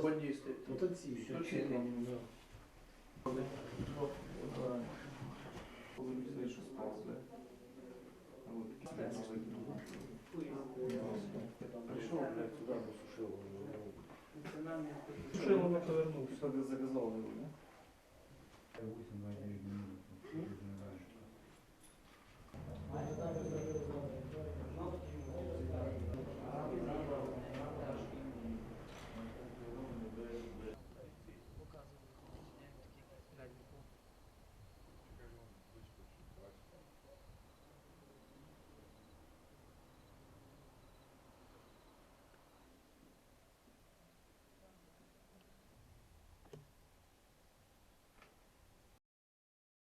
Бандисты. Вот эти все. Э, да. А Пришел, блядь, туда посушил. Шило на повернувся. Что ты заказал его, да? Ну,